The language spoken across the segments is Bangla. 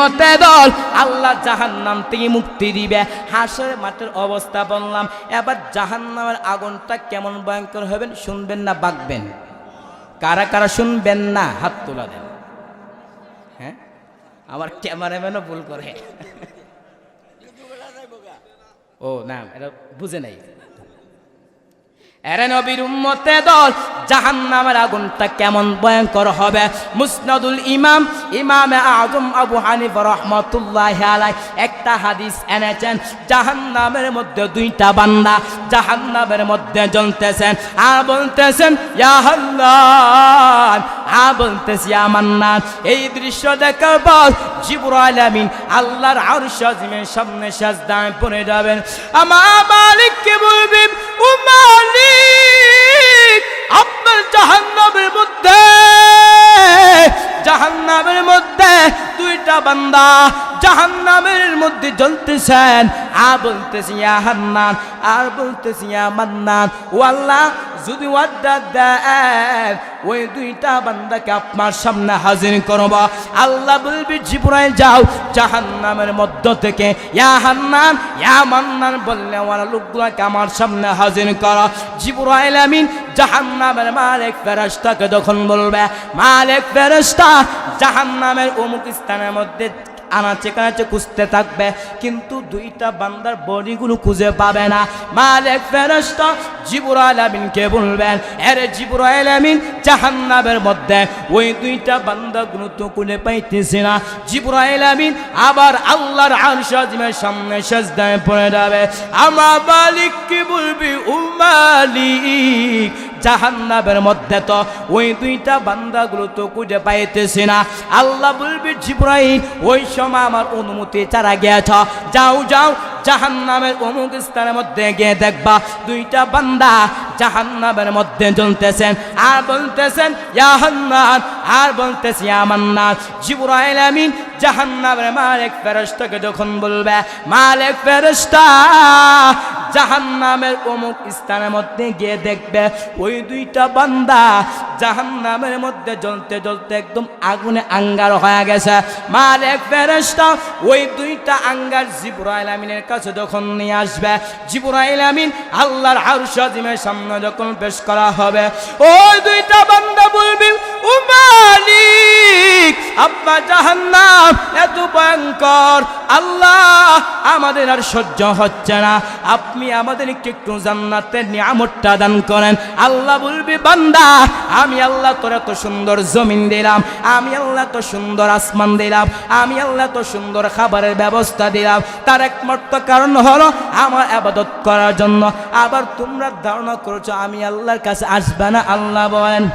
উম্মতে দল। আল্লাহ জাহান্নাম থেকে মুক্তি দিবে। হাসের মাঠের অবস্থা বললাম, এবার জাহান্নামের আগুনটা কেমন ভয়ঙ্কর হবেন শুনবেন না বাগবেন কারা কারা শুনবেন না, হাত তোলা দেন। হ্যাঁ? আমার ক্যামেরাম্যানও ভুল করে। ও, না, এটা বুঝে নাই। এরে নবীর উম্মতে দল জাহান্নামের আগুনটা কেমন ভয়ঙ্কর হবে? মুসনাদুল ইমাম, ইমামে আজম আবু হানিফ রহমতুল্লাহ আলাই একটা হাদিস এনেছেন, জাহান্নামের মধ্যে দুইটা বান্দা জাহান্নামের মধ্যে জ্বলতেছেন। আর বলতেছেন আর বলতেছি আমান্নান এই দৃশ্য দেখার পর জিবরাইল আমিন আল্লাহর আরশ আজিমের সামনে সাজদায় পড়ে যাবেন। আমার মালিককে বলবেন? ও মালিক। আপনার জাহান্নামের মধ্যে জাহান্নামের মধ্যে দুইটা বান্দা জাহান্নামের মধ্যে জ্বলতেছেন। আর বলতেছি হান্নান আর বলতেছি মান্নান। ও আল্লাহ যদি ওয়ার্ডার দেন, ওই দুইটা বান্দাকে আপনার সামনে হাজির করব। আল্লাহ বলবি, জিবরাইল, যাও জাহান্নামের মধ্য থেকে। ইয়া হান্নান, ইয়া মান্নান বললে ওরা লোকগুলোকে আমার সামনে হাজির করো। জিবরাইল আমিন জাহান্নামের মালিক ফেরেশতাকে যখন বলবে, মালিক ফেরেশতা, জাহান্নামের অমুক স্থানের মধ্যে আনাচে কানাচে খুঁজতে থাকবে, কিন্তু দুইটা বান্দার বডিগুলো খুঁজে পাবে না। মালিক ফেরস্ত জিবুরাইল আমিনকে বলবেন এরে জিবুরাইল আমিন, জাহান্নামের মধ্যে ওই দুইটা বান্দাগুলো তো খুঁজে পাইতেছে না। জিবুরাইল আমিন আবার আল্লাহর আরশ সামনে সাজদায় পড়ে যাবে। আমার মালিক কি বলবি, ও মালিক জাহান্নাবের মধ্যে তো ওই দুইটা বান্দাগুলো তো খুঁজে পাইতেছি না। আল্লাহ বলবি, জিব্রাইল, ওই সময় আমার অনুমতি ছাড়া গিয়েছ। যাও যাও, জাহান্নামের অমুক স্থানের মধ্যে গিয়ে দেখবা দুইটা বান্দা জাহান্নামের মধ্যে জ্বলতেছেন। আর বলতেছেন, ইয়া হান্নান আর বলতেছি আমান্নান জিব্রাইল আমিন জাহান্নামের মালিক ফেরেশতাকে যখন বলবে, মালিক ফেরেশতা জাহান্নামের অমুক স্থানের মধ্যে গিয়ে দেখবে ওই দুইটা বান্দা জাহান্নামের মধ্যে জ্বলতে জ্বলতে একদম আগুনে আঙ্গার হয়ে গেছে। মালিক ফেরেশতা ওই দুইটা আঙ্গার জিবরাইল আমিনের কাছে যখন নিয়ে আসবে, জিবরাইল আমিন আল্লাহর আরশ আজিমের সামনে যখন পেশ করা হবে, ওই দুইটা বান্দা বলবে, ও মালিক জাহান্নাম, এত ভয়ঙ্কর, আল্লাহ আমাদের আর সহ্য হচ্ছে না। আপনি আমাদেরকে একটু জান্নাতের নিয়ামতটা দান করেন আল্লাহ বলবি বান্দা আমি আল্লাহ তোর এত সুন্দর জমিন দিলাম আমি আল্লাহ তো সুন্দর আসমান দিলাম আমি আল্লাহ তো সুন্দর খাবারের ব্যবস্থা দিলাম তার একমাত্র কারণ হলো আমার আবাদত করার জন্য আবার তোমরা ধারণা করছো আমি আল্লাহর কাছে আসবে না আল্লাহ বলেন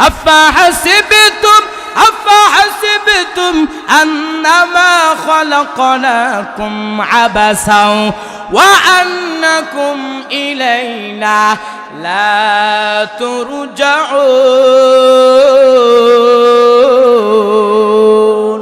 أفحسبتم أفحسبتم أنما خلقناكم عبثا وأنكم إلينا لا ترجعون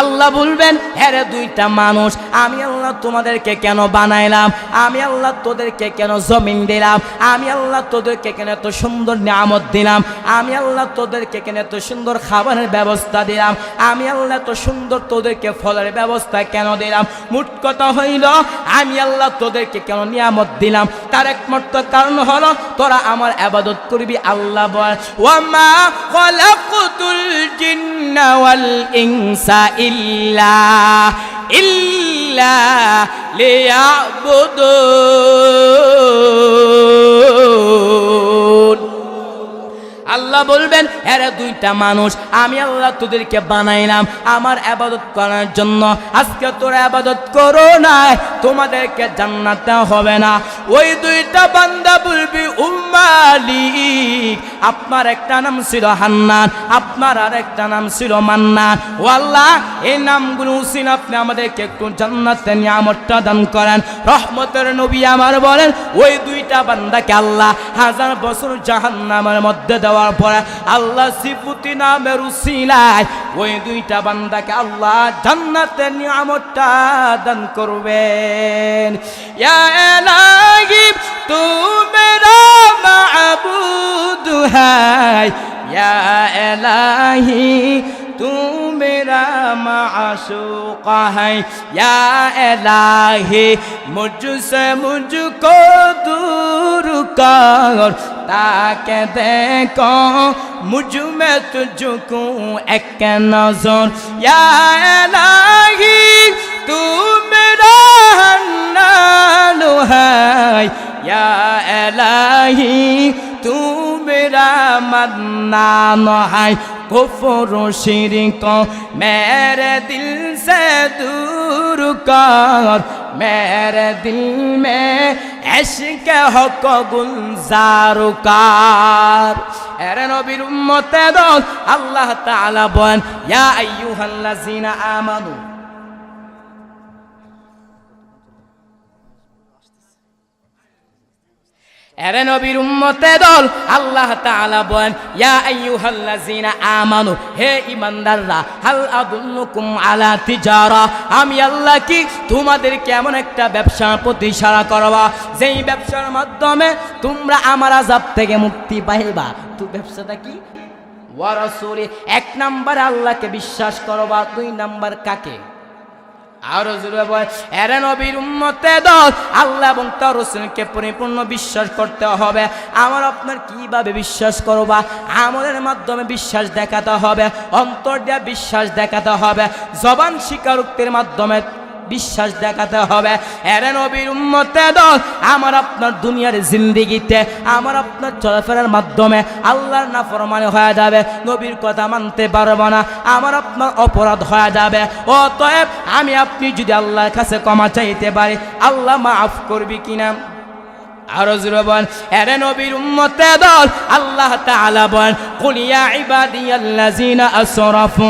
আল্লাহ বলবেন হ্যারে দুইটা মানুষ আমি তোমাদেরকে কেন বানাইলাম? আমি আল্লাহ তোদেরকে কেন জমিন দিলাম? আমি আল্লাহ তোদেরকে কেন এত সুন্দর নিয়ামত দিলাম? আমি আল্লাহ তোদেরকে কেন এত সুন্দর খাবারের ব্যবস্থা দিলাম? আমি আল্লাহ এত সুন্দর তোদেরকে ফলের ব্যবস্থা কেন দিলাম? মোট কথা হইল, আমি আল্লাহ তোদেরকে কেন নিয়ামত দিলাম? তার একমাত্র কারণ হলো, তোরা আমার আবাদত করবি আল্লাহ বল। ইনসা ইল্লা লিয়াবুদুন আল্লাহ বলবেন, এরা দুইটা মানুষ, আমি আল্লাহ তোদেরকে বানাইলাম। আমার আবাদত করার জন্য আজকে তোরা আবাদত করো না তোমাদেরকে জান্নাতে হবে না। ওই দুইটা বান্দা বলবি উম্মালিক আপনার একটা নাম ছিল হান্নান, আপনার আর একটা নাম ছিল মান্নান। ও আল্লাহ, এই নামগুলো উসিন আপনি আমাদেরকে একটু জান্নাতে নিয়ামতটা দান করেন। রহমতের নবী আমার বলেন, ওই দুইটা বান্দাকে আল্লাহ হাজার বছর জাহান্নামের মধ্যে দেওয়ার পরে আল্লাহ সিফুতি নামের উসিলায় ওই দুইটা বান্দাকে আল্লাহ জান্নাতের নিয়ামতটা দান করবেন। ইয়া এলাহি তু এলাহি तू मेरा माशूका है या इलाही मुझसे मुझको दूर कर ताकि देखो मुझ में तुझको एक नजर या इलाही तू मेरा हन्नान है या इलाही तू কিরামান নহাই, কুফর শিরিক, মেরে দিল সে দূর কর, মেরে দিল মে এশক হক গুলজার কার। এর নবীর উম্মতে দল, আল্লাহ তাআলা বলেন, ইয়া আইয়ুহাল্লাযিনা আমানু। এরে নবীর উম্মতে দল, আল্লাহ তাআলা বলেন, ইয়া আইয়ুহাল্লাযিনা আমানু, হে ঈমানদাররা, হাল আদুল্লুকুম আলা তিজারা, আমি আল্লাহ কি তোমাদের কেমন একটা ব্যবসা প্রতি ইশারা করবা, যেই ব্যবসার মাধ্যমে তোমরা আমার আযাব থেকে মুক্তি পাইবা? তো ব্যবসাটা কি? ওয়া রাসূলি, এক নাম্বার আল্লাহকে বিশ্বাস করবা, দুই নাম্বার কাকে? পরিপূর্ণ বিশ্বাস করতে হবে। আমার আপনার কীভাবে বিশ্বাস করবা? মাধ্যমে বিশ্বাস দেখাতে হবে, অন্তর বিশ্বাস দেখাতে হবে। জবান স্বীকারোক্তির মাধ্যমে বিশ্বাস দেখাতে হবে। এরে নবীর উম্মতে দল, আমার আপনার দুনিয়ার জিন্দিগিতে, আমার আপনার চলাফেরার মাধ্যমে আল্লাহর না ফরমানে হয়ে যাবে। নবীর কথা মানতে পারব না, আমার আপনার অপরাধ হয়ে যাবে। অতএব আমি আপনি যদি আল্লাহর কাছে ক্ষমা চাইতে পারি, আল্লাহ মাফ করবি কিনা? আরও জোরে বল, এরে নবীর উম্মতে দল, আল্লাহ তাআলা বল, কুল ইয়া ইবাদিয়াল্লাযিনা আসরাফু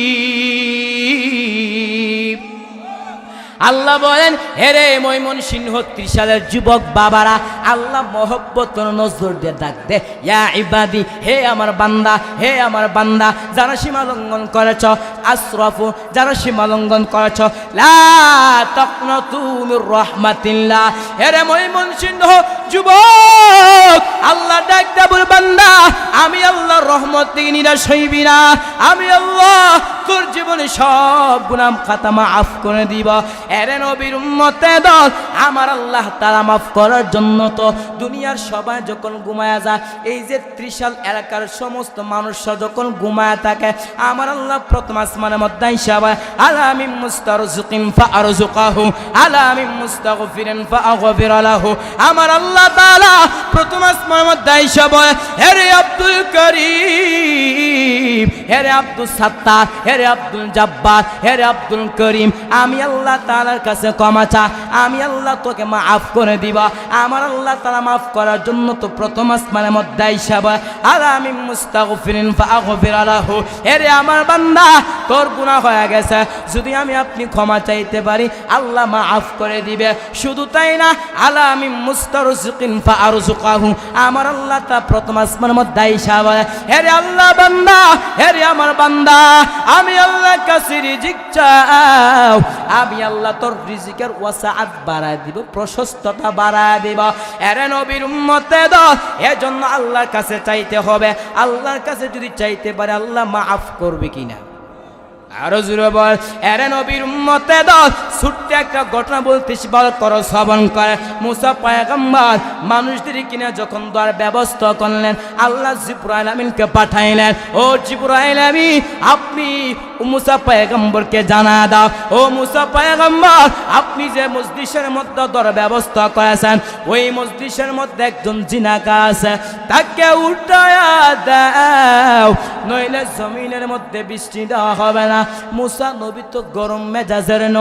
আল্লাহ বলেন হেরে ময়মন সিংহ ত্রিশালের যুবক বাবারা, আল্লাহ মহব্বত নজর দিয়ে ডাক দে। ইয়া ইবাদি, হে আমার বান্দা, হে আমার বান্দা, যারা সীমা লঙ্ঘন করেছ, আশরাফু, যারা সীমা লঙ্ঘন করেছ, লা তাকনাতু মির রাহমাতিল্লাহ। হেরে ময়মন সিংহ যুবক, আল্লাহ ডাক দে বান্দা, আমি আল্লাহ রহমত থেকে নিরাশ হইবি না। আমি আল্লাহ তোর জীবনে সব গুনাম খাতা মাফ করে দিব। এরে নবীর উম্মতে দল, আমার আল্লাহ তারা মাফ করার জন্য তো দুনিয়ার সবাই যখন ঘুমায়া যায়, এই যে ত্রিশাল এলাকার সমস্ত মানুষরা যখন ঘুমায়া থাকে, আমার আল্লাহ প্রথম আসমানের মধ্যে হিসাবে আলামি মুস্তারজুকিন ফারজুকাহু আলামি মুস্তাগফিরিন ফাগফির লাহু। আমার আল্লাহ তাআলা প্রথম আসমানের মধ্যে হিসাবে হেরে আব্দুল করিম। হেরে আব্দুল সাত্তার হেরে আব্দুল জব্বার হেরে আব্দুল করিম। আমি আল্লাহ তাআলার কাছে ক্ষমা চা আমি আল্লাহ তোকে মাফ করে দিব। আমার আল্লাহ তালা মাফ করার জন্য তো প্রথম আসমানের মধ্যে হিসাবে আর আমি মুস্তাগফিরিন ফাগফির হেরে আমার বান্দা, তোর গুনাহ হয়ে গেছে। যদি আমি আপনি ক্ষমা চাইতে পারি, আল্লাহ মাফ করে দিবে। শুধু তাই না, আলা আমি মুস্তারজুকিন ফারজুকাহু আমার আল্লাহ তা প্রথম আসমানের মধ্যে হিসাবে হেরে আল্লাহ বান্দা হেরে আমার বান্দা, আমি আল্লাহ কাছে রিজিক চাও। আমি আল্লাহ তোর রিজিকের ওয়াসাআত বাড়ায় দিব, প্রশস্ততা বাড়ায় দিব। এরে নবীর উম্মতে দল এজন্য আল্লাহর কাছে চাইতে হবে। আল্লাহর কাছে যদি চাইতে পারে, আল্লাহ মাফ করবে কিনা? আরও জুড়ে বল। এরে নবীর উম্মতে একটা ঘটনা বল করো করে। মুসা মানুষদের কিনে যখন দর ব্যবস্থা করলেন, আল্লাহ জিব্রাইল আমিনকে পাঠাইলেন, ও জিব্রাইল আমিন, আপনি মুসা পায়গম্বরকে জানা দাও। ও মুসা আপনি যে মসজিদের মধ্যে দর ব্যবস্থা করেছেন, ওই মসজিদের মধ্যে একজন জিনাকা আছে, তাকে উঠায়া দাও, নইলে জমিনের মধ্যে বৃষ্টি দেওয়া হবে না। মুসা নবী তো গরম মেজাজের